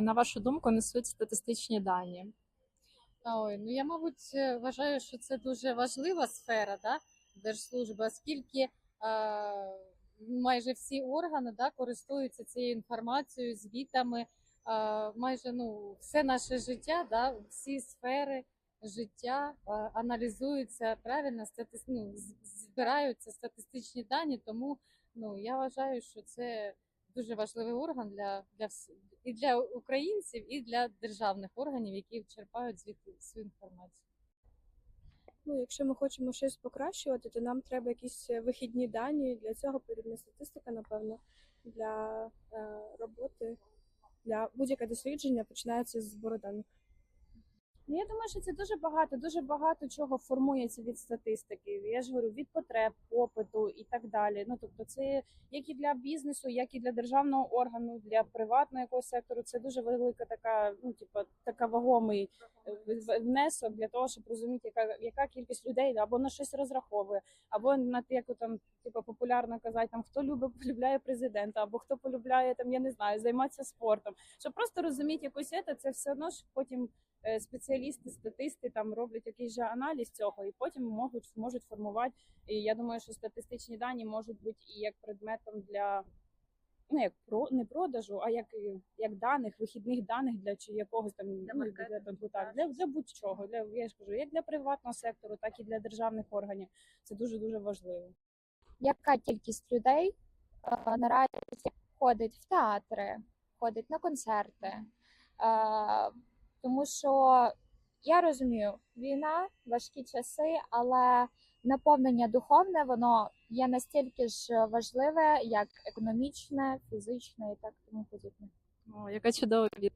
вашу думку, несуть статистичні дані? Ой, ну я, мабуть, е, вважаю, що це дуже важлива сфера, да, держслужби, оскільки е, майже всі органи да, користуються цією інформацією, звітами, е, майже ну, все наше життя, да, всі сфери життя е, аналізуються правильно, стати, ну, збираються статистичні дані, тому ну, я вважаю, що це дуже важливий орган для, для і для українців, і для державних органів, які черпають звідти свою інформацію. Ну, якщо ми хочемо щось покращувати, то нам треба якісь е, вихідні дані. Для цього потрібна статистика, напевно, для е, роботи. Для будь-яке дослідження починається з. Ну, я думаю, що це дуже багато, дуже багато чого формується від статистики. Я ж говорю, від потреб, попиту і так далі. Ну тобто, це як і для бізнесу, як і для державного органу, для приватного якогось сектору. Це дуже велика така, ну типу, така вагомий е, внесок для того, щоб розуміти, яка яка кількість людей або на щось розраховує, або на те, як там типу популярно казати, там хто любить полюбляє президента, або хто полюбляє там, я не знаю, займатися спортом. Щоб просто розуміти якусь це, це все одно ж потім спеціалісти, статисти там роблять якийсь же аналіз цього, і потім можуть можуть формувати. І я думаю, що статистичні дані можуть бути і як предметом для ну як про не продажу, а як як даних, вихідних даних для чи якогось там ну, для, для, так, для, для будь-чого. Для я ж кажу, як для приватного сектору, так і для державних органів. Це дуже дуже важливо. яка кількість людей е, наразі ходить в театри, ходить на концерти. Е, тому що я розумію, війна, важкі часи, але наповнення духовне воно є настільки ж важливе, як економічне, фізичне і так тому подібне. О, яка чудова відповідь.